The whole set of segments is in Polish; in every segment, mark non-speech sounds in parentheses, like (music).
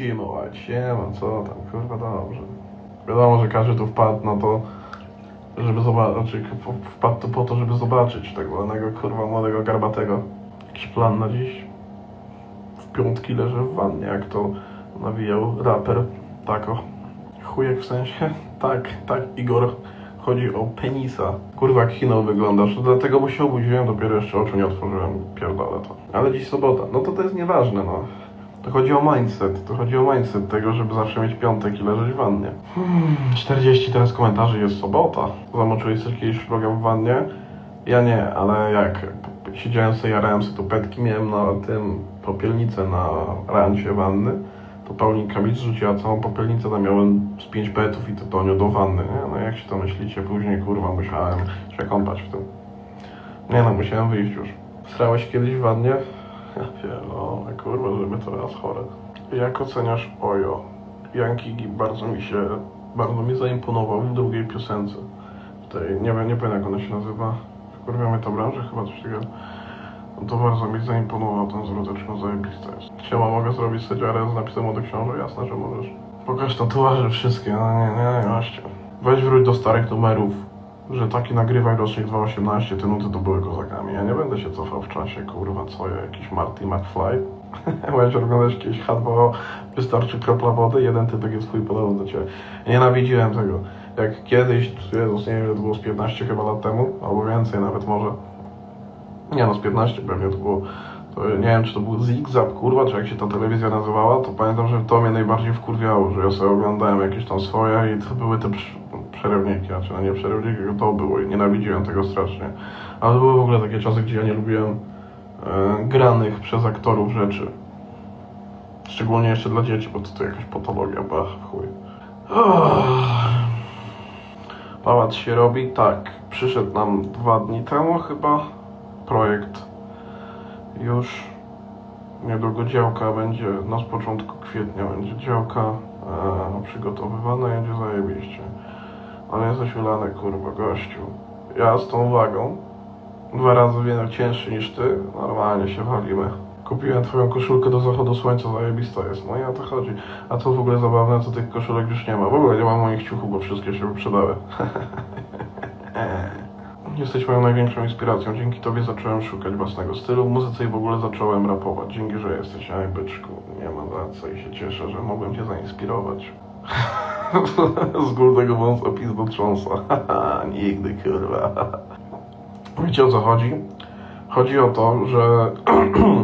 Łać, siema, co tam, kurwa, dobrze. Wiadomo, że każdy tu wpadł na to, żeby zobaczyć, znaczy wpadł tu po to, żeby zobaczyć tak zwanego, kurwa, młodego garbatego. Jakiś plan na dziś? W piątki leżę w wannie, jak to nawijał raper Tako. Chujek w sensie? (laughs) Tak, tak, Igor. Chodzi o penisa. Kurwa, jak Hino wyglądasz. Dlatego, bo się obudziłem, dopiero jeszcze oczu nie otworzyłem. Pierdolę to. Ale dziś sobota. No to to jest nieważne, no. To chodzi o mindset. To chodzi o mindset tego, żeby zawsze mieć piątek i leżeć w wannie. Hmm, 40 teraz komentarzy, jest sobota. Zamoczyłeś sobie kiedyś vloga w wannie? Ja nie, ale jak? Siedziałem sobie, jarałem sobie tu petki, miałem na tym popielnicę na rancie wanny to Paulinka mi zrzuciła całą popielnicę, tam miałem z 5 petów i tytoniu do wanny, nie? No jak się to myślicie, później kurwa musiałem się kąpać w tym. Nie no, musiałem wyjść już. Srałeś kiedyś w wannie? Pierdolę, kurwa, żeby to raz chore. Jak oceniasz Ojo? Yankee Gibb bardzo mi się, bardzo mi zaimponował w drugiej piosence. Tej, nie wiem, nie pamiętam jak ona się nazywa. Kurwa mnie to branża, chyba coś takiego. No to bardzo mi zaimponował ten z ruteczką, zajebiste jest. Siema, mogę zrobić sedziarę z napisem młody książę? Jasne, że możesz. Pokaż tatuaże wszystkie, no nie, nie, nie, goście. Weź wróć do starych numerów, że taki nagrywaj rocznik 2.18, te nuty to były kozakami. Ja nie będę się cofał w czasie, kurwa, co ja, jakiś Marty McFly. (laughs) Będziesz oglądać jakieś H2O, wystarczy kropla wody, jeden typek jest twój podobny do ciebie. Nienawidziłem tego. Jak kiedyś, Jezus, nie wiem, to było z 15 chyba lat temu, albo więcej nawet może, nie no, z 15 pewnie to było. To, nie wiem, czy to był Zigzag, kurwa, czy jak się ta telewizja nazywała, to pamiętam, że to mnie najbardziej wkurwiało, że ja sobie oglądałem jakieś tam swoje i to były te przerywniki, znaczy no nie przerywniki, to było i nienawidziłem tego strasznie. Ale to były w ogóle takie czasy, gdzie ja nie lubiłem e, granych przez aktorów rzeczy. Szczególnie jeszcze dla dzieci, bo to, to jakaś patologia, bach, chuj. Pałac się robi, tak. Przyszedł nam dwa dni temu chyba projekt. Już niedługo działka będzie, na z początku kwietnia będzie działka e, przygotowywana, będzie zajebiście. Ale jesteś ulany, kurwa, gościu. Ja z tą wagą, dwa razy więcej cięższy niż ty, normalnie się walimy. Kupiłem twoją koszulkę do zachodu słońca, zajebista jest, no i o to chodzi. A to w ogóle zabawne, to tych koszulek już nie ma. W ogóle nie ma moich ciuchów, bo wszystkie się wyprzedały. (laughs) Jesteś moją największą inspiracją. Dzięki tobie zacząłem szukać własnego stylu w muzyce i w ogóle zacząłem rapować. Dzięki, że jesteś. Aj, byczku. Nie ma za co i się cieszę, że mogłem cię zainspirować. (laughs) (laughs) Z górnego wąsa pizdo trząsa. (laughs) Nigdy, kurwa. Wiecie o co chodzi? Chodzi o to, że...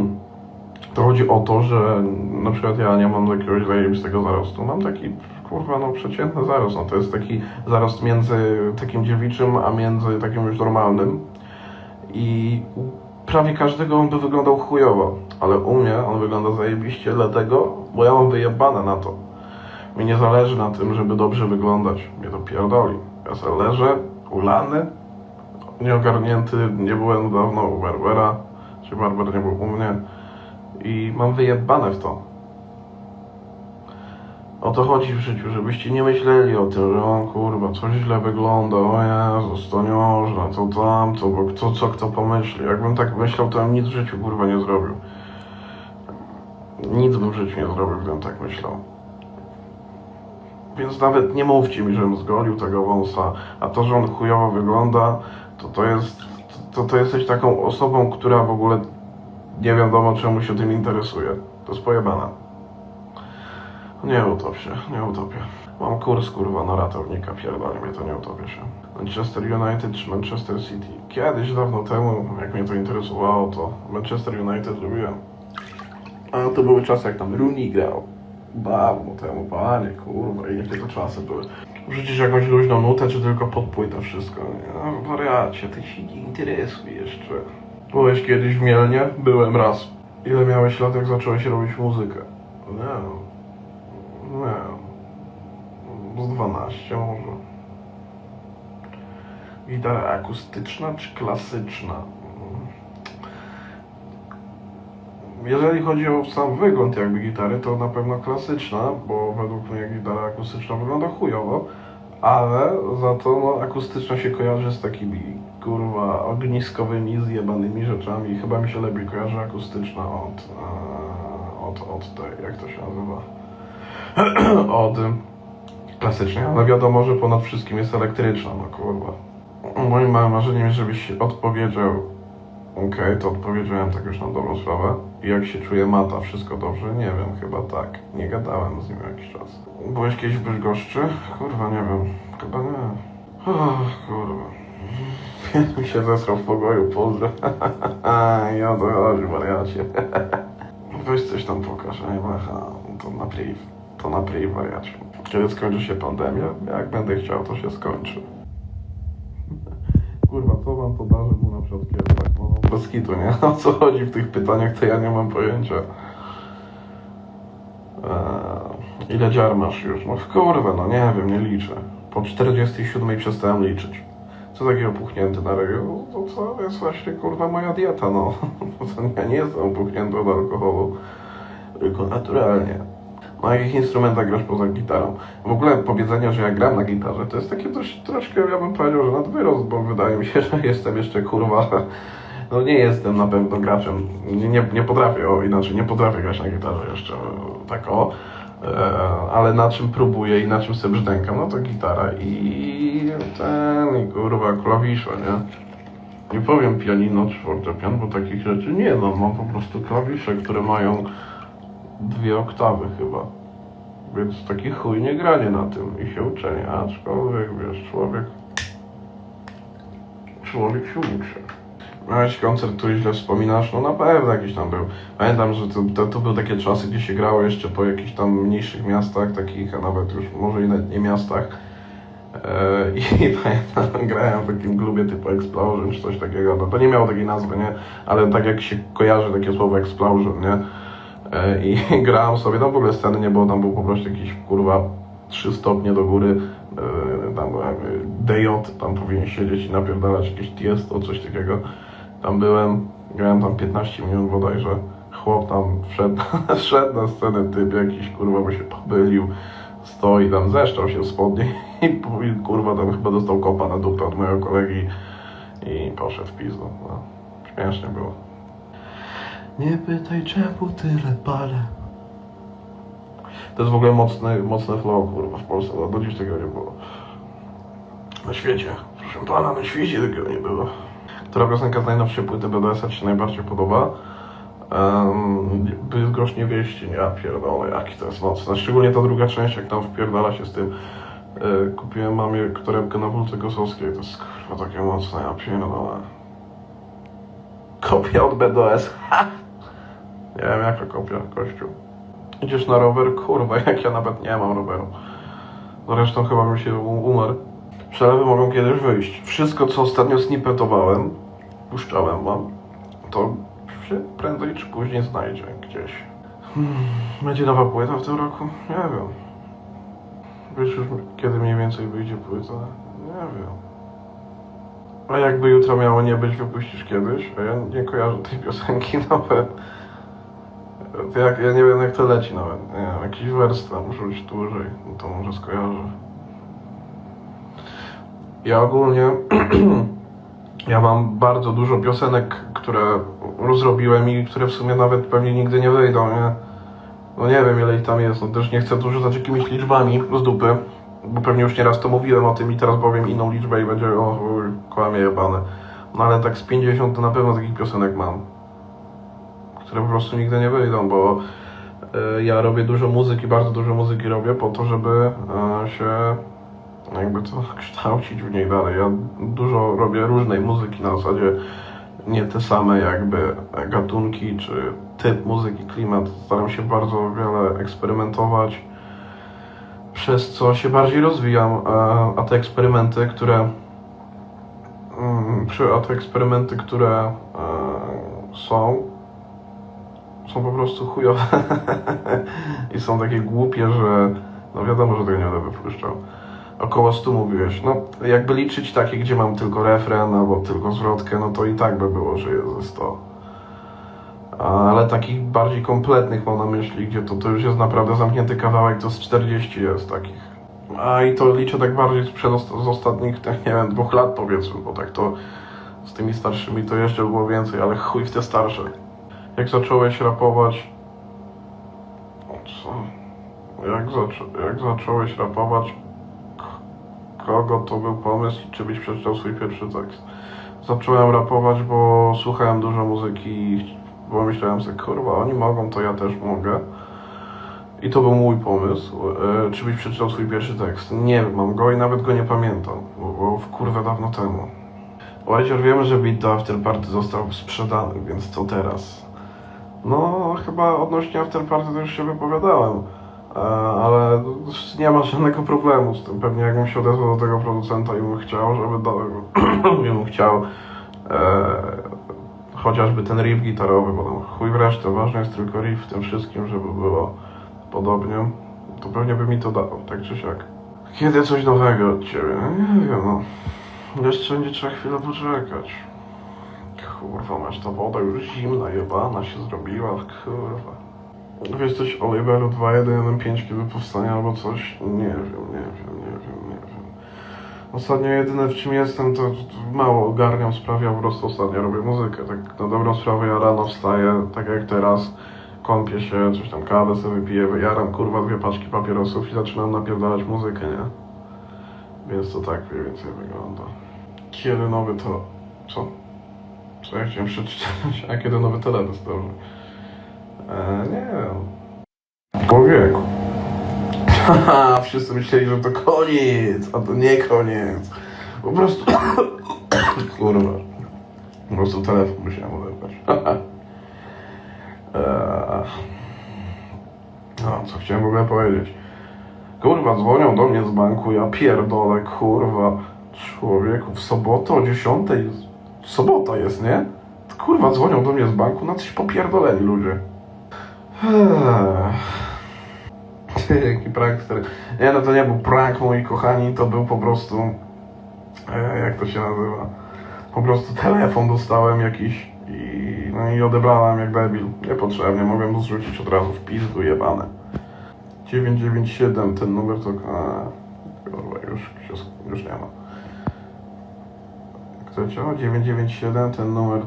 (clears throat) to chodzi o to, że na przykład ja nie mam jakiegoś zajebistego zarostu. Mam taki, kurwa, no przeciętny zarost. No to jest taki zarost między takim dziewiczym, a między takim już normalnym. I prawie każdego on by wyglądał chujowo. Ale u mnie on wygląda zajebiście, dlatego, bo ja mam wyjebane na to. Mi nie zależy na tym, żeby dobrze wyglądać. Mnie to pierdoli. Ja sobie leżę, ulany, nieogarnięty, nie byłem dawno u Barbera, czy Barber nie był u mnie i mam wyjebane w to. O to chodzi w życiu, żebyście nie myśleli o tym, że on kurwa coś źle wygląda, o Jezus, to nie można, to tamto, bo kto co kto pomyśli. Jakbym tak myślał, to bym nic w życiu kurwa nie zrobił. Nic bym w życiu nie zrobił, gdybym tak myślał. Więc nawet nie mówcie mi, żebym zgolił tego wąsa, a to, że on chujowo wygląda, to to jest, to, to jesteś taką osobą, która w ogóle nie wiadomo czemu się tym interesuje. To jest pojebane. Nie utop się, nie utopię. Mam kurs kurwa na ratownika, pierdolę mnie to nie utopię się. Manchester United czy Manchester City? Kiedyś, dawno temu, jak mnie to interesowało, to Manchester United lubiłem. A to były czasy, jak tam Rooney grał. Dawno temu, panie, kurwa, i jakie to czasy były. Wrzucisz jakąś luźną nutę, czy tylko podpój to wszystko? No, wariacie, ty się nie interesuj jeszcze. Byłeś kiedyś w Mielnie? Byłem raz. Ile miałeś lat, jak zacząłeś robić muzykę? Nie. Nie. Z 12 może. Gitara akustyczna czy klasyczna? Jeżeli chodzi o sam wygląd jakby gitary, to na pewno klasyczna, bo według mnie gitara akustyczna wygląda chujowo, ale za to no, akustyczna się kojarzy z takimi kurwa ogniskowymi, zjebanymi rzeczami chyba mi się lepiej kojarzy akustyczna od, e, od, od tej, jak to się nazywa, (clears throat) od klasycznie, ale wiadomo, że ponad wszystkim jest elektryczna, no kurwa. Moim marzeniem jest, żebyś odpowiedział Okej, to odpowiedziałem tak już na dobrą sprawę. Jak się czuje Mata? Wszystko dobrze? Nie wiem, chyba tak. Nie gadałem z nim jakiś czas. Byłeś kiedyś w Bydgoszczy? Kurwa, nie wiem. Chyba nie. Och, kurwa. (laughs) Mi się zesrał w pokoju, pozdro. (laughs) O to chodzi, wariacie. (laughs) Weź coś tam pokaż, a nie. To na priv. To na priv, wariacie. Kiedy skończy się pandemia? Jak będę chciał, to się skończy. Kurwa, co wam to mu na przykład no, bez nie? (laughs) O co chodzi w tych pytaniach, to ja nie mam pojęcia. Eee, ile dziar masz już? No kurwa, no nie wiem, nie liczę. Po 47 przestałem liczyć. Co takiego puchnięty na ryju? No to co jest właśnie kurwa moja dieta, no. (laughs) To ja nie jestem opuchnięty od alkoholu, tylko naturalnie. Na jakich instrumentach grasz poza gitarą? W ogóle powiedzenie, że ja gram na gitarze, to jest takie dość, troszkę, ja bym powiedział, że nadwyrost, bo wydaje mi się, (laughs) że jestem jeszcze kurwa, no nie jestem na pewno graczem, nie, nie, nie potrafię, o inaczej, nie potrafię grać na gitarze jeszcze, tak o, e, ale na czym próbuję i na czym sobie brzdękam, no to gitara i ten, i kurwa, klawisze, nie? Nie powiem pianino czy fortepian, bo takich rzeczy nie no, mam po prostu klawisze, które mają dwie oktawy chyba. Więc taki chuj nie granie na tym i się uczenie, aczkolwiek wiesz, człowiek człowiek się uczy. Miałeś koncert, który źle wspominasz? No na pewno jakiś tam był. Pamiętam, że to, to, to były takie czasy, gdzie się grało jeszcze po jakichś tam mniejszych miastach, takich, a nawet już może i nawet nie miastach. Eee, (laughs) I pamiętam, grałem w takim klubie typu Explosion czy coś takiego. No to nie miało takiej nazwy, nie? Ale tak jak się kojarzy takie słowo Explosion, nie? E, I (laughs) grałem sobie, tam w ogóle sceny nie było, tam był po prostu jakiś kurwa 3 stopnie do góry, e, tam e, DJ, tam powinien siedzieć i napierdalać jakieś tiesto, coś takiego. Tam byłem, grałem tam 15 minut bodajże, chłop tam wszedł, (laughs) wszedł na scenę, typ jakiś kurwa, bo się pomylił, stoi tam, zeszczał się w spodnie (laughs) i, kurwa tam chyba dostał kopa na dupę od mojego kolegi i poszedł w pizdu, no. Śmiesznie było. Nie pytaj czemu tyle palę. To jest w ogóle mocny, mocny flow, kurwa, w Polsce, no do dziś tego nie było. Na świecie, proszę pana, na świecie tego nie było. Która piosenka z najnowszej płyty BDS-a Ci się najbardziej podoba? Um, Bydgoszcz nie wieści, ja pierdolę, jaki to jest mocne. Szczególnie ta druga część, jak tam wpierdala się z tym. E, kupiłem mamie torebkę na Wólce Kosowskiej, to jest kurwa takie mocne, ja pierdolę. Kopia od BDS, (laughs) ha! Nie wiem jaka kopia, kościół. Idziesz na rower? Kurwa, jak ja nawet nie mam roweru. Zresztą chyba mi się umarł. Przelewy mogą kiedyś wyjść. Wszystko, co ostatnio snippetowałem, puszczałem wam, to się prędzej czy później znajdzie gdzieś. Hmm, będzie nowa płyta w tym roku? Nie wiem. Wiesz już, kiedy mniej więcej wyjdzie płyta? Nie wiem. A jakby jutro miało nie być, wypuścisz kiedyś? A ja nie kojarzę tej piosenki (laughs) nawet. To jak, ja nie wiem jak to leci nawet. Nie wiem, jakiś wers tam muszę być dłużej, no to może skojarzę. Ja ogólnie (clears throat) ja mam bardzo dużo piosenek, które rozrobiłem i które w sumie nawet pewnie nigdy nie wyjdą, nie? No nie wiem ile ich tam jest, no też nie chcę tu rzucać jakimiś liczbami z dupy, bo pewnie już nieraz to mówiłem o tym i teraz powiem inną liczbę i będzie o kłamie jebane. No ale tak z 50 to na pewno takich piosenek mam które po prostu nigdy nie wyjdą, bo e, ja robię dużo muzyki, bardzo dużo muzyki robię po to, żeby e, się jakby to kształcić w niej dalej. Ja dużo robię różnej muzyki na zasadzie nie te same jakby gatunki czy typ muzyki, klimat. Staram się bardzo wiele eksperymentować, przez co się bardziej rozwijam, e, a te eksperymenty, które mm, a te eksperymenty, które e, są, są po prostu chujowe (laughs) i są takie głupie, że no wiadomo, że tego nie będę wypuszczał. Około 100 mówiłeś. No, jakby liczyć takie, gdzie mam tylko refren albo tylko zwrotkę, no to i tak by było, że jest ze 100. Ale takich bardziej kompletnych mam na myśli, gdzie to, to już jest naprawdę zamknięty kawałek, to z 40 jest takich. A i to liczę tak bardziej sprzed z ostatnich, tak (laughs) nie wiem, dwóch lat powiedzmy, bo tak to z tymi starszymi to jeszcze było więcej, ale chuj w te starsze. Jak zacząłeś rapować... O co? jak, zaczą- jak zacząłeś rapować, kogo to był pomysł, czy byś przeczytał swój pierwszy tekst? Zacząłem rapować, bo słuchałem dużo muzyki i pomyślałem sobie, kurwa, oni mogą, to ja też mogę. I to był mój pomysł. E, czy byś przeczytał swój pierwszy tekst? Nie mam go i nawet go nie pamiętam, bo, bo w kurwę dawno temu. Łajcior, wiemy, że Beat do After Party został sprzedany, więc co teraz? No, chyba odnośnie After Party to już się wypowiadałem, ale nie ma żadnego problemu z tym. Pewnie jakbym się odezwał do tego producenta i bym chciał, żeby do, (clears throat) bym chciał e, chociażby ten riff gitarowy, bo tam chuj w resztę, ważny jest tylko riff w tym wszystkim, żeby było podobnie, to pewnie by mi to dał, tak czy siak. Kiedy coś nowego od Ciebie? No, nie wiem, no. Jeszcze będzie trzeba chwilę poczekać. Kurwa, masz ta woda już zimna, jebana się zrobiła, kurwa. Wiesz coś o Libelu 2115, kiedy powstanie albo coś? Nie wiem, nie wiem, nie wiem, nie wiem. Ostatnio jedyne w czym jestem, to mało ogarniam sprawy, a po prostu ostatnio robię muzykę. Tak na dobrą sprawę ja rano wstaję, tak jak teraz, kąpię się, coś tam kawę sobie wypiję, wyjaram kurwa dwie paczki papierosów i zaczynam napierdalać muzykę, nie? Więc to tak mniej więcej wygląda. Kiedy nowy to... Co? Co ja chciałem przeczytać? (laughs) A kiedy nowy teledysk, dobrze. E, nie wiem. Człowieku. Haha, wszyscy myśleli, że to koniec, a to nie koniec. Po prostu... (coughs) Kurwa. Po prostu telefon musiałem odebrać. Eee. No, co chciałem w ogóle powiedzieć. Kurwa, dzwonią do mnie z banku, ja pierdolę, kurwa. Człowieku, w sobotę o 10 jest... Sobota jest, nie? Kurwa, dzwonią do mnie z banku, na coś popierdoleni ludzie. (laughs) Jaki prankster. Nie, no to nie był prank, moi kochani, to był po prostu... E, jak to się nazywa? Po prostu telefon dostałem jakiś i, no i odebrałem jak debil. Niepotrzebnie, mogłem to zrzucić od razu w pizdu jebane. 997, ten numer to... A, kurwa, już, już, już nie ma. Kto ciało? 997, ten numer...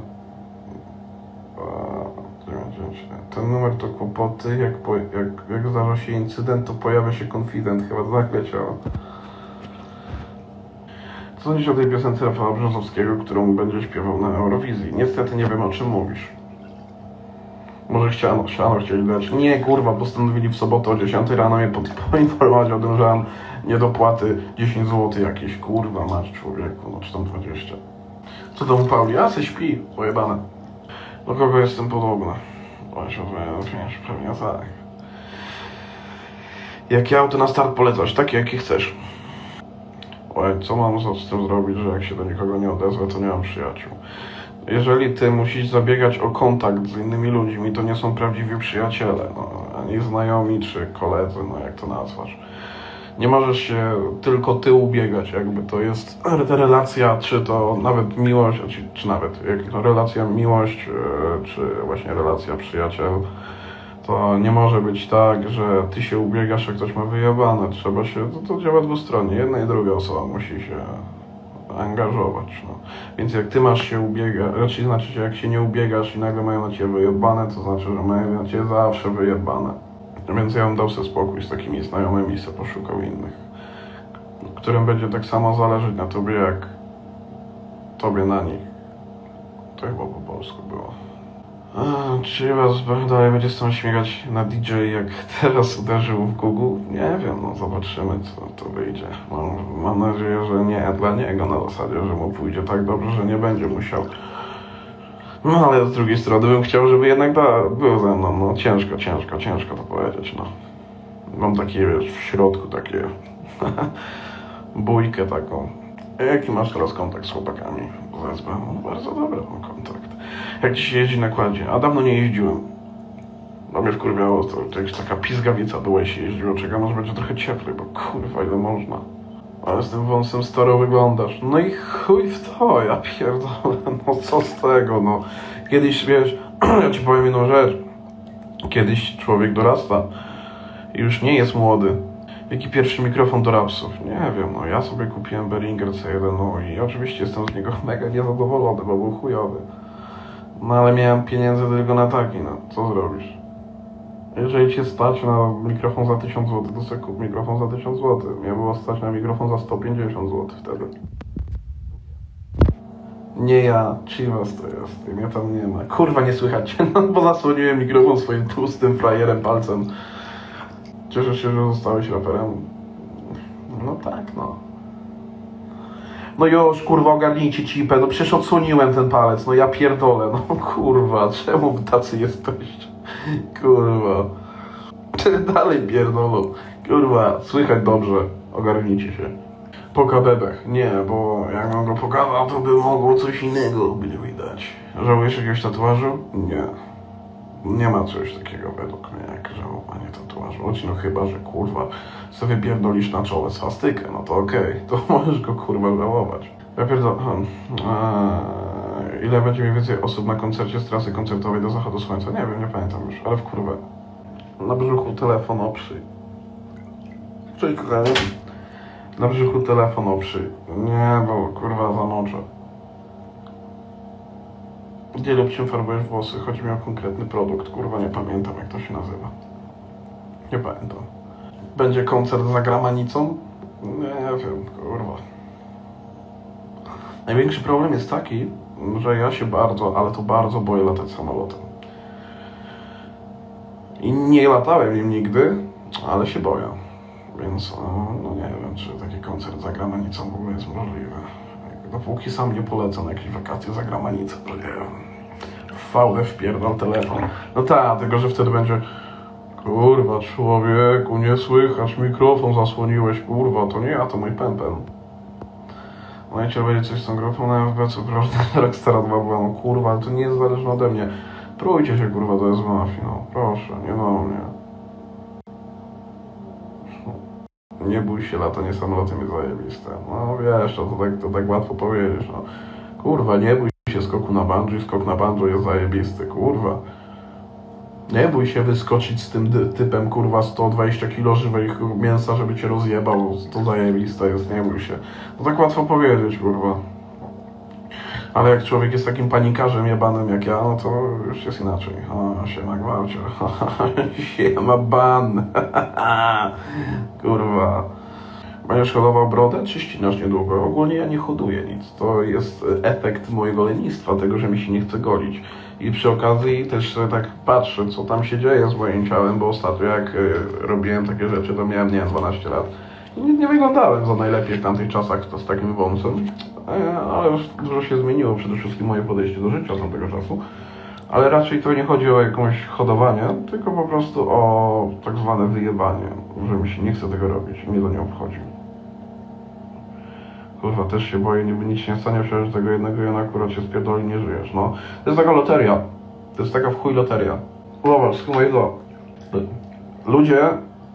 A, 997. Ten numer to kłopoty, jak, po, jak, jak zdarza się incydent, to pojawia się konfident, chyba tak leciało. Co sądzisz o tej piosence Rafała Brzozowskiego, którą będzie śpiewał na Eurowizji? Niestety nie wiem o czym mówisz. Może chciano, chciano chcieli dać. Nie, kurwa, postanowili w sobotę o 10 rano mnie (laughs) poinformować o tym, że mam niedopłaty 10 zł jakieś. Kurwa, masz człowieku, no czy tam 20. Co tam Pauli? A, se śpi, pojebane. Do kogo jestem podobny? Właśnie, wiesz, pewnie tak. Jakie auto na start polecasz? Takie, jakie chcesz. Oj, co mam z tym zrobić, że jak się do nikogo nie odezwę, to nie mam przyjaciół? Jeżeli ty musisz zabiegać o kontakt z innymi ludźmi, to nie są prawdziwi przyjaciele, no, ani znajomi czy koledzy, no jak to nazwasz. Nie możesz się tylko ty ubiegać, jakby to jest ta relacja, czy to nawet miłość, czy, czy nawet jak to relacja miłość, e, czy właśnie relacja przyjaciel, to nie może być tak, że ty się ubiegasz, a ktoś ma wyjebane. Trzeba się, to, to działa dwustronnie. Jedna i druga osoba musi się angażować. No. Więc jak ty masz się ubiegać, znaczy, że jak się nie ubiegasz i nagle mają na ciebie wyjebane, to znaczy, że mają na ciebie zawsze wyjebane. Więc ja bym dał sobie spokój z takimi znajomymi i sobie poszukał innych, którym będzie tak samo zależeć na tobie, jak tobie na nich. To chyba po polsku było. Czy was dalej będzie stąd śmigać na DJ, jak (laughs) teraz uderzył w Google? Nie wiem, no zobaczymy, co to wyjdzie. Mam, mam nadzieję, że nie dla niego na zasadzie, że mu pójdzie tak dobrze, że nie będzie musiał. No ale z drugiej strony bym chciał, żeby jednak da, był ze mną. No ciężko, ciężko, ciężko to powiedzieć, no. Mam takie, wiesz, w środku takie (laughs) bójkę taką. Jaki masz teraz kontakt z chłopakami z SB? No, bardzo dobry mam kontakt. Jak ci się jeździ na kładzie? A dawno nie jeździłem. No mnie wkurwiało, to, to jakaś taka pizgawica była się jeździło. Czekam aż będzie trochę cieplej, bo kurwa ile można. Ale z tym wąsem staro wyglądasz. No i chuj w to, ja pierdolę, no co z tego, no. Kiedyś, wiesz, (clears throat) ja ci powiem jedną rzecz. Kiedyś człowiek dorasta i już nie jest młody. Jaki pierwszy mikrofon do rapsów? Nie wiem, no ja sobie kupiłem Behringer C1 no i oczywiście jestem z niego (laughs) mega niezadowolony, bo był chujowy. No ale miałem pieniędzy tylko na taki, no co zrobisz? Jeżeli cię stać na mikrofon za 1000 zł, to sobie kup mikrofon za 1000 zł. Mnie było stać na mikrofon za 150 zł wtedy. Nie ja, Chivas to jest, mnie tam nie ma. Kurwa, nie słychać cię, (laughs) no, bo zasłoniłem mikrofon swoim tłustym frajerem palcem. Cieszę się, że zostałeś raperem. No tak, no. No już, kurwa, ogarnijcie cipę, no przecież odsłoniłem ten palec, no ja pierdolę, no kurwa, (laughs) czemu tacy jesteście? Kurwa. Ty dalej pierdolą. Kurwa, słychać dobrze, ogarnijcie się. Po kabebach. Nie, bo jakbym go pokazał, to by mogło coś innego być widać. Żałujesz jakiegoś tatuażu? Nie. Nie ma czegoś takiego według mnie jak żałowanie tatuażu. No chyba, że kurwa sobie pierdolisz na czole swastykę, no to okej, to możesz go kurwa żałować. Ja pierdolę... hmm, eee, ile będzie mniej więcej osób na koncercie z trasy koncertowej do zachodu słońca? Nie wiem, nie pamiętam już, ale w kurwę. Na brzuchu telefon oprzyj. Cześć kochanie. Na brzuchu telefon oprzyj. Nie, bo kurwa zamoczę. Gdzie lub czym farbujesz włosy? Chodzi mi o konkretny produkt. Kurwa, nie pamiętam jak to się nazywa. Nie pamiętam. Będzie koncert za gramanicą? Nie wiem, kurwa. Największy problem jest taki, że ja się bardzo, ale to bardzo boję latać samolotem. I nie latałem nim nigdy, ale się boję. Więc e, no nie wiem, czy taki koncert za granicą w ogóle jest możliwy. Dopóki sam nie polecę na jakieś wakacje za granicę, to nie wiem. VD wpierdol telefon. No tak, tylko że wtedy będzie Kurwa, człowieku, nie słychać, mikrofon zasłoniłeś, kurwa, to nie ja, to mój pępen. Możecie powiedzieć coś z tą grupą na FB, co prawda (laughs) Rockstara 2 była, no kurwa, ale to nie jest zależne ode mnie. Trójcie się, kurwa, to jest mafia, no, proszę, nie do mnie. Nie bój się, latanie samolotem jest zajebiste. No wiesz, to, to, tak, to tak łatwo powiedzieć, no. Kurwa, nie bój się skoku na bungee, skok na bungee jest zajebisty, kurwa. Nie bój się wyskoczyć z tym typem, kurwa, 120 kg żywej mięsa, żeby cię rozjebał, to zajebiste jest, nie bój się. To tak łatwo powiedzieć, kurwa. Ale jak człowiek jest takim panikarzem jebanym jak ja, no to już jest inaczej. O, siema gwałcie. (laughs) siema ban. (laughs) kurwa. Będziesz hodował brodę, czy ścinasz niedługo? Ogólnie ja nie hoduję nic. To jest efekt mojego lenistwa, tego, że mi się nie chce golić. I przy okazji też tak patrzę, co tam się dzieje z moim ciałem, bo ostatnio jak y, robiłem takie rzeczy, to miałem, nie wiem, 12 lat. I nie, nie wyglądałem za najlepiej w tamtych czasach to z takim wąsem, E, ale już dużo się zmieniło, przede wszystkim moje podejście do życia od tamtego czasu. Ale raczej to nie chodzi o jakąś hodowanie, tylko po prostu o tak zwane wyjebanie, że mi się nie chce tego robić i mnie to nie obchodzi. Kurwa, też się boję, niby nic się nie stanie, przecież tego jednego jana akurat się spierdoli, nie żyjesz, no. To jest taka loteria. To jest taka w chuj loteria. Zobacz, skumaj to. Ludzie,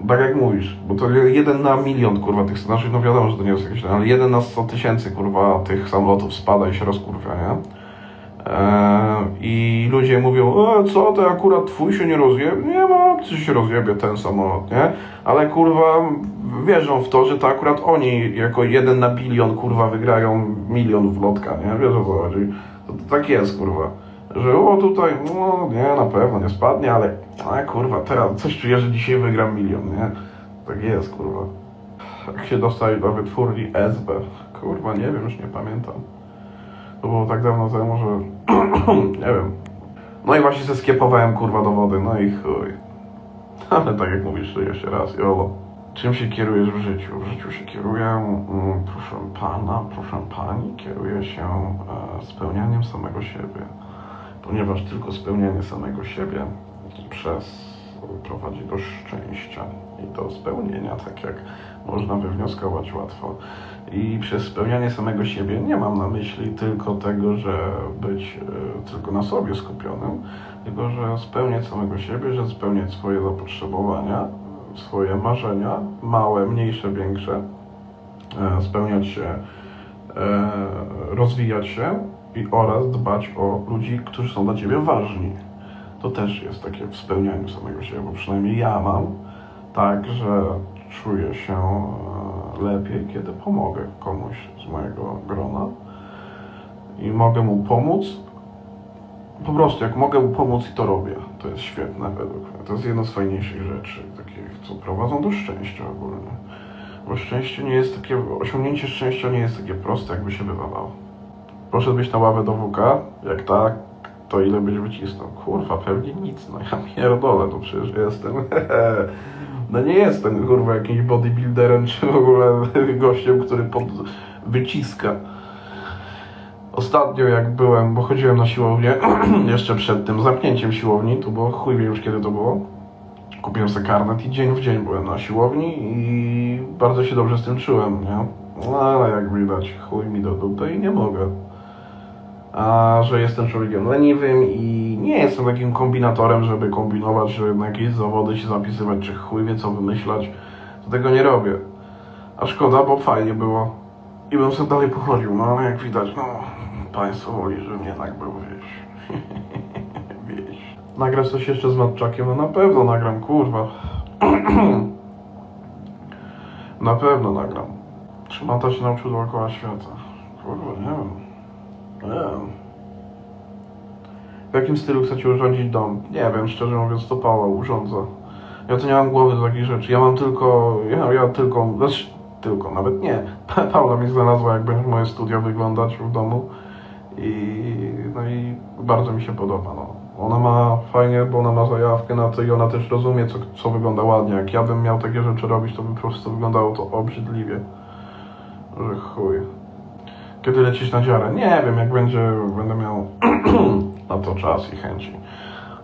tak jak mówisz, bo to jeden na milion, kurwa, tych, znaczy, no wiadomo, że to nie jest jakieś, ale jeden na 100 tysięcy, kurwa, tych samolotów spada i się rozkurwia, nie? Eee, I ludzie mówią, e, co, to akurat twój się nie rozjebie? Nie ma opcji, że się rozjebie ten samolot, nie? Ale kurwa wierzą w to, że to akurat oni jako jeden na bilion kurwa wygrają milion w lotka, nie? Wiesz o co chodzi? To, to tak jest kurwa. Że o tutaj, no nie, na pewno nie spadnie, ale a kurwa, teraz coś czuję, że dzisiaj wygram milion, nie? Tak jest kurwa. Jak się dostali do wytwórni SB? Kurwa, nie wiem, już nie pamiętam. To było tak dawno temu, że (clears throat) nie wiem. No i właśnie se skiepowałem kurwa do wody, no i chuj. (laughs) Ale tak jak mówisz, to jeszcze raz, jolo. Czym się kierujesz w życiu? W życiu się kieruję, mm, proszę pana, proszę pani, kieruję się e, spełnianiem samego siebie. Ponieważ tylko spełnianie samego siebie przez prowadzi do szczęścia i do spełnienia, tak jak można wywnioskować łatwo. I przez spełnianie samego siebie nie mam na myśli tylko tego, że być e, tylko na sobie skupionym, tylko że spełniać samego siebie, że spełniać swoje zapotrzebowania, swoje marzenia, małe, mniejsze, większe, e, spełniać się, e, rozwijać się i oraz dbać o ludzi, którzy są dla ciebie ważni. To też jest takie w spełnianiu samego siebie, bo przynajmniej ja mam tak, że czuję się lepiej, kiedy pomogę komuś z mojego grona i mogę mu pomóc po prostu jak mogę pomóc i to robię. To jest świetne według mnie. To jest jedna z fajniejszych rzeczy, takich, co prowadzą do szczęścia ogólnie. Bo szczęście nie jest takie, osiągnięcie szczęścia nie jest takie proste, jakby się wydawało. Poszedłbyś na ławę do WK? Jak tak, to ile byś wycisnął? Kurwa, pewnie nic, no ja (laughs) pierdolę, to przecież jestem. (laughs) No nie jestem, kurwa, jakimś bodybuilderem, czy w ogóle gościem, który pod... wyciska. Ostatnio jak byłem, bo chodziłem na siłownię, (clears throat) jeszcze przed tym zamknięciem siłowni, tu było chuj wie już kiedy to było. Kupiłem sobie karnet i dzień w dzień byłem na siłowni i bardzo się dobrze z tym czułem, nie? No ale jak widać, chuj mi do dupy i nie mogę. A że jestem człowiekiem leniwym i nie jestem takim kombinatorem, żeby kombinować, żeby na jakieś zawody się zapisywać, czy chuj wie co wymyślać, to tego nie robię. A szkoda, bo fajnie było. I bym sobie dalej pochodził, no ale jak widać, no państwo woli, żebym jednak był wieś. (laughs) wieś. Nagrać coś jeszcze z Matczakiem? No na pewno nagram, kurwa. (clears throat) na pewno nagram. Czy Mata się nauczył dookoła świata? Kurwa, nie wiem. Wiem. W jakim stylu chcecie urządzić dom? Nie wiem, szczerze mówiąc, to Paula urządza. Ja to nie mam głowy do takich rzeczy. Ja mam tylko, ja, ja tylko, znaczy tylko, nawet nie. Paula mi znalazła, jak będzie moje studio wyglądać w domu. I, no i bardzo mi się podoba. No. Ona ma fajnie, bo ona ma zajawkę na to i ona też rozumie, co, co wygląda ładnie. Jak ja bym miał takie rzeczy robić, to by po prostu wyglądało to obrzydliwie. Że chuj. Kiedy lecisz na dziarę? Nie wiem, jak będzie, będę miał (clears throat) na to czas i chęci.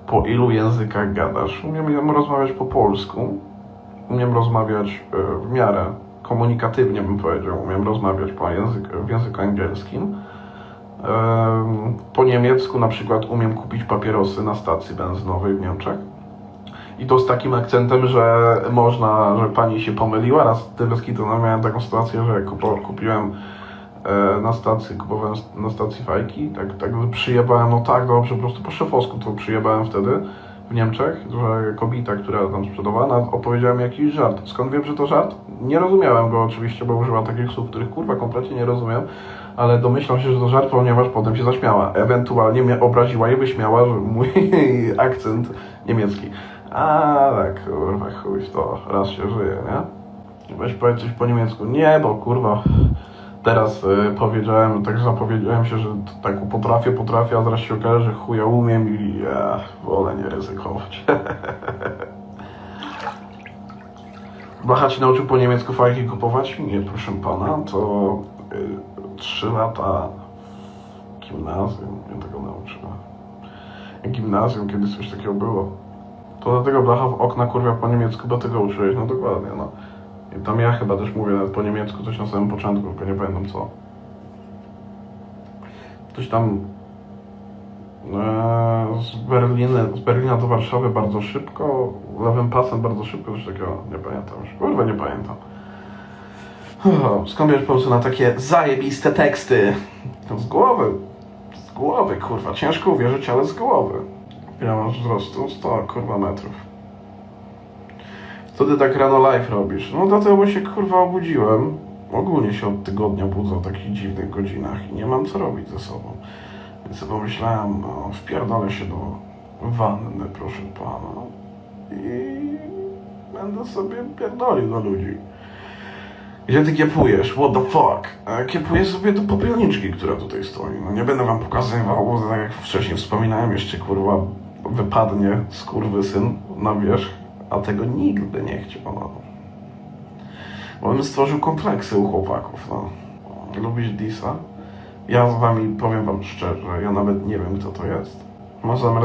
Po ilu językach gadasz? Umiem, rozmawiać po polsku. Umiem rozmawiać e, w miarę komunikatywnie, bym powiedział. Umiem rozmawiać po język, w języku angielskim. Po niemiecku na przykład umiem kupić papierosy na stacji benzynowej w Niemczech. I to z takim akcentem, że można, że pani się pomyliła. Raz tyle no, miałem taką sytuację, że kupo, kupiłem na stacji, kupowałem na stacji fajki, tak, tak przyjebałem, no tak dobrze, po prostu po szefowsku to przyjebałem wtedy w Niemczech, że kobieta, która tam sprzedawała, opowiedziała mi jakiś żart. Skąd wiem, że to żart? Nie rozumiałem go oczywiście, bo użyła takich słów, których kurwa kompletnie nie rozumiem, ale domyślam się, że to żart, ponieważ potem się zaśmiała. Ewentualnie mnie obraziła i wyśmiała, że mój (laughs) akcent niemiecki. A tak, kurwa, chuj to, raz się żyje, nie? Weź powiedz coś po niemiecku. Nie, bo kurwa, teraz y, powiedziałem, tak zapowiedziałem się, że tak potrafię, potrafię, a zaraz się okaże, że chuja umiem i ja wolę nie ryzykować. (laughs) Blacha ci nauczył po niemiecku fajki kupować? Nie, proszę pana, to y, lata w gimnazjum mnie tego nauczyła. Gimnazjum, kiedyś coś takiego było. To dlatego blacha w okna kurwa po niemiecku, bo tego uczyłeś, no dokładnie, no. I tam ja chyba też mówię nawet po niemiecku coś na samym początku, tylko nie pamiętam co. Coś tam e, z, Berliny, z Berlina do Warszawy bardzo szybko, lewym pasem bardzo szybko, coś takiego, nie pamiętam już. Kurwa, nie pamiętam. Skąd bierzesz pomysły na takie zajebiste teksty? To z głowy. Z głowy, kurwa. Ciężko uwierzyć, ale z głowy. Ile masz wzrostu? 100, kurwa, metrów. Co ty tak rano live robisz? No dlatego, bo się kurwa obudziłem. Ogólnie się od tygodnia budzę o takich dziwnych godzinach i nie mam co robić ze sobą. Więc pomyślałem, no wpierdolę się do wanny, proszę pana. I będę sobie pierdolił do ludzi. Gdzie ty kiepujesz? What the fuck? A Kiepuję sobie do popielniczki, która tutaj stoi. No nie będę wam pokazywał, tak jak wcześniej wspominałem, jeszcze kurwa wypadnie skurwysyn na wierzch, a tego nigdy nie chciał. Bo bym stworzył kompleksy u chłopaków, no. Lubisz Disa? Ja z wami powiem wam szczerze, ja nawet nie wiem kto to jest. Masz zamiar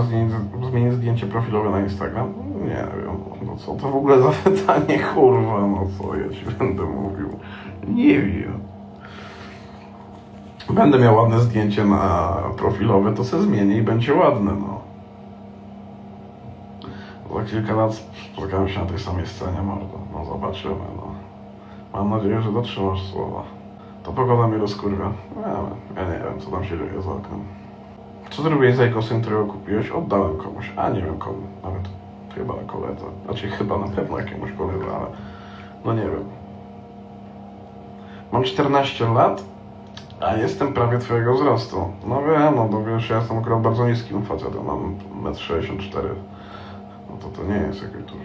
zmienić zdjęcie profilowe na Instagram? Nie wiem, no co to w ogóle za (laughs) pytanie, kurwa, no co ja ci będę mówił? Nie wiem. Będę miał ładne zdjęcie na profilowe, to se zmienię i będzie ładne, no. Za kilka lat spotkałem się na tej samej scenie, mordo. No zobaczymy, no. Mam nadzieję, że dotrzymasz słowa. To pogoda mnie rozkurwia. Ja, ja nie wiem, co tam się dzieje za oknem. Co zrobiłeś z Ejkosem, którego kupiłeś? Oddałem komuś. A nie wiem komu. Nawet chyba koledze. Znaczy chyba na pewno jakiemuś koledze, ale no nie wiem. Mam 14 lat. A jestem prawie twojego wzrostu. No wiem, no bo wiesz, ja jestem akurat bardzo niskim facetem, mam 1,64 m. No to to nie jest jakoś dużo.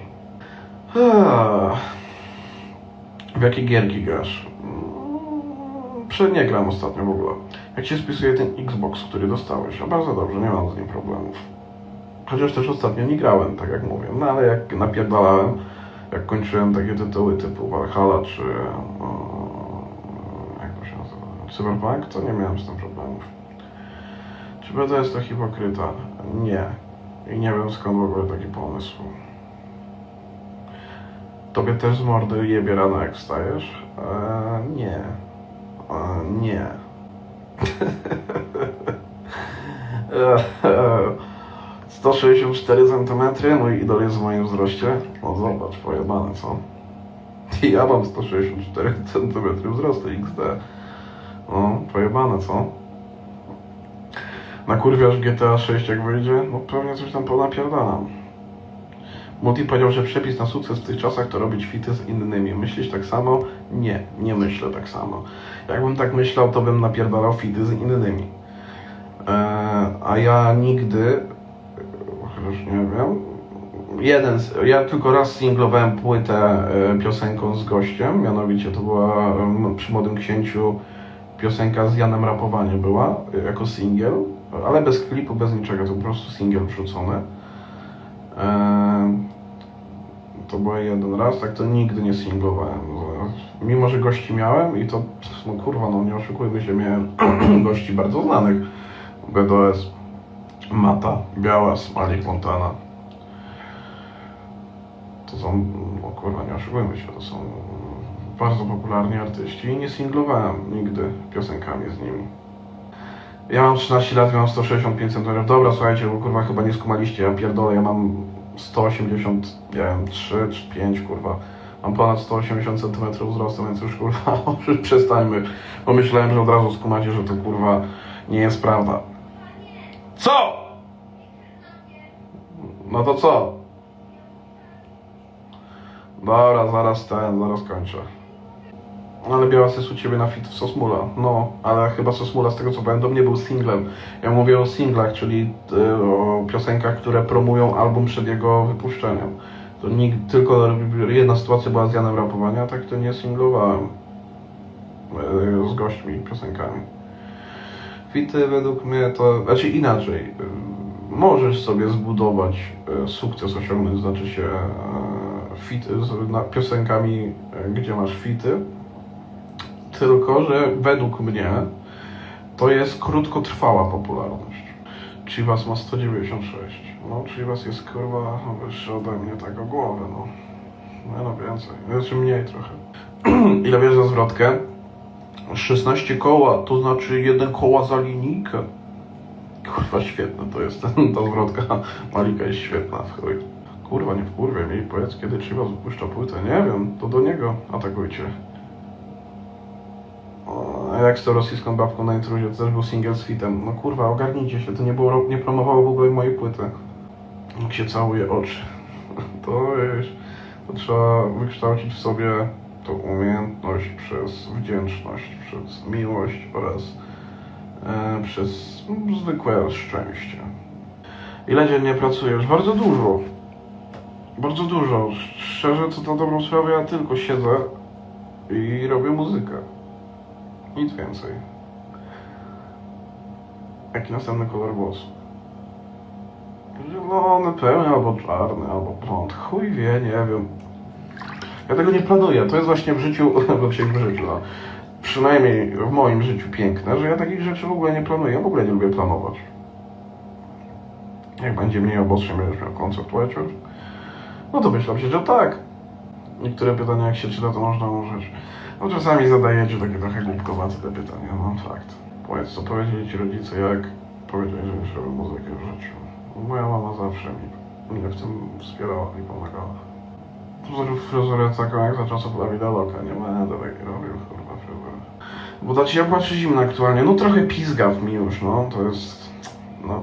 W jakie gierki grasz? Mm, Przy nie gram ostatnio w ogóle. Jak się spisuje ten Xbox, który dostałeś? No bardzo dobrze, nie mam z nim problemów. Chociaż też ostatnio nie grałem, tak jak mówię. No ale jak napierdalałem, jak kończyłem takie tytuły typu Valhalla czy... jak to się nazywa? Cyberpunk, to nie miałem z tym problemów. Czy będę jest to hipokryta? Nie. I nie wiem skąd w ogóle taki pomysł. Tobie też z mordy jebie rano jak wstajesz? Eee, nie. Eee, nie. Eee, 164 cm, mój idol jest w moim wzroście. No zobacz, pojebane co? (laughs) Ja mam 164 cm wzrostu XD. No, pojebane co? Nakurwiasz GTA 6 jak wyjdzie? No pewnie coś tam ponapierdalam. Multi powiedział, że przepis na sukces w tych czasach to robić fity z innymi. Myślisz tak samo? Nie, nie myślę tak samo. Jakbym tak myślał, to bym napierdalał fity z innymi. Eee, a ja nigdy, chociaż nie wiem, jeden, z- ja tylko raz singlowałem płytę e, piosenką z gościem, mianowicie to była em, przy Młodym Księciu piosenka z Janem Rapowanie była, e, jako singiel, ale bez klipu, bez niczego, to po prostu singiel wrzucony. Eee, to był jeden raz, tak to nigdy nie singlowałem. Mimo, że gości miałem i to, no kurwa, no nie oszukujmy się, miałem (clears throat) gości bardzo znanych. BDS, Mata, Białas, Malik Montana. To są, no kurwa, nie oszukujmy się, to są bardzo popularni artyści i nie singlowałem nigdy piosenkami z nimi. Ja mam 13 lat, mam 165 cm. Dobra, słuchajcie, bo kurwa chyba nie skumaliście, ja pierdolę, ja mam 180, nie wiem, 3 czy 5, kurwa. Mam ponad 180 cm wzrostu, więc już kurwa, (laughs) już przestańmy. Bo myślałem, że od razu skumacie, że to kurwa nie jest prawda. Co? No to co? Dobra, zaraz ten, zaraz kończę. Ale Białas jest u Ciebie na fit w Sosmula. No, ale chyba Sosmula, z tego co pamiętam, nie był singlem. Ja mówię o singlach, czyli y, o piosenkach, które promują album przed jego wypuszczeniem. To tylko jedna sytuacja była z Janem Rapowania, tak to nie singlowałem y, z gośćmi, piosenkami. Fity według mnie to, znaczy inaczej, y, możesz sobie zbudować sukces, osiągnąć, znaczy się fit, piosenkami, gdzie masz fity, tylko, że według mnie to jest krótkotrwała popularność. Chivas ma 196. No, Chivas jest kurwa wyższy ode mnie tak o głowę, no. No, no więcej. Znaczy mniej trochę. (clears throat) Ile wiesz za zwrotkę? 16 koła, to znaczy jeden koła za linijkę. Kurwa, świetne to jest. (laughs) Ta zwrotka Malika jest świetna w chuj. Kurwa, nie wkurwaj mnie i powiedz, kiedy Chivas wypuszcza płytę. Nie wiem, to do niego atakujcie. Jak z tą rosyjską babką na intruzie, to też był single z fitem. No kurwa, ogarnijcie się, to nie było, nie promowało w ogóle mojej płyty. Jak się całuje oczy. (laughs) To wiesz, to trzeba wykształcić w sobie tą umiejętność przez wdzięczność, przez miłość oraz e, przez zwykłe szczęście. Ile dziennie pracujesz? Bardzo dużo. Bardzo dużo. Szczerze, co na dobrą sprawę, ja tylko siedzę i robię muzykę. Nic więcej. Jaki następny kolor włosu? Zielony, pełny, albo czarny, albo blond. Chuj wie, nie wiem. Ja tego nie planuję. To jest właśnie w życiu, (laughs) w życiu, no. Przynajmniej w moim życiu piękne, że ja takich rzeczy w ogóle nie planuję. Ja w ogóle nie lubię planować. Jak będzie mniej obostrzeń, będziesz miał koncert wieczór? No to myślałem się, że tak. Niektóre pytania, jak się czyta, to można użyć. No czasami zadajecie takie trochę głupkowate te pytania, no fakt. Powiedz, co powiedzieli ci rodzice, jak powiedzieli, że już robię muzykę w życiu. Moja mama zawsze mi, mnie w tym wspierała i pomagała. Zrobił fryzurę taką, jak za czasów Dawida Loka, nie będę takiej robił, kurwa, fryzurę. Bo ta ciepła czy zimna aktualnie? No trochę pizgaw mi już, no, to jest, no.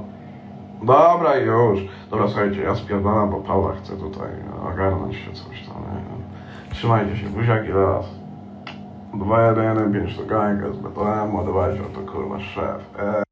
Dobra, już. Dobra, słuchajcie, ja spierdalam, bo Paula chce tutaj ogarnąć się coś tam, nie. Trzymajcie się, buziaki, raz. 211, 5 to gang, SBTM, ładowaliśmy to kurwa szef. Eee.